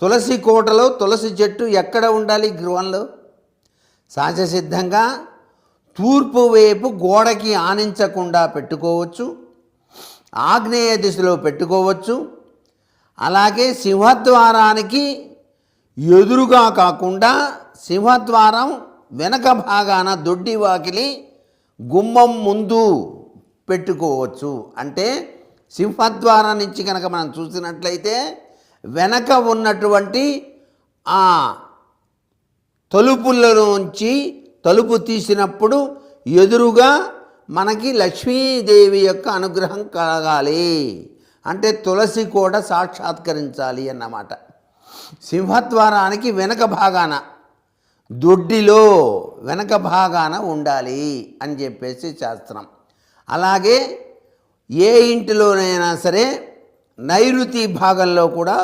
తులసి కోటలో తులసి చెట్టు ఎక్కడ ఉండాలి గృహంలో? సహజసిద్ధంగా తూర్పు వైపు గోడకి ఆనించకుండా పెట్టుకోవచ్చు. ఆగ్నేయ దిశలో పెట్టుకోవచ్చు. అలాగే సింహద్వారానికి ఎదురుగా కాకుండా సింహద్వారం వెనక భాగాన దొడ్డి వాకిలి గుమ్మం ముందు పెట్టుకోవచ్చు. అంటే సింహద్వారం నుంచి కనుక మనం చూసినట్లయితే వెనక ఉన్నటువంటి ఆ తలుపులలోంచి తలుపు తీసినప్పుడు ఎదురుగా మనకి లక్ష్మీదేవి యొక్క అనుగ్రహం కలగాలి. అంటే తులసి కూడా సాక్షాత్కరించాలి అన్నమాట. సింహద్వారానికి వెనక భాగాన దొడ్డిలో వెనక భాగాన ఉండాలి అని చెప్పేసి శాస్త్రం. అలాగే ఏ ఇంటిలోనైనా సరే నైరుతి భాగంలో కూడా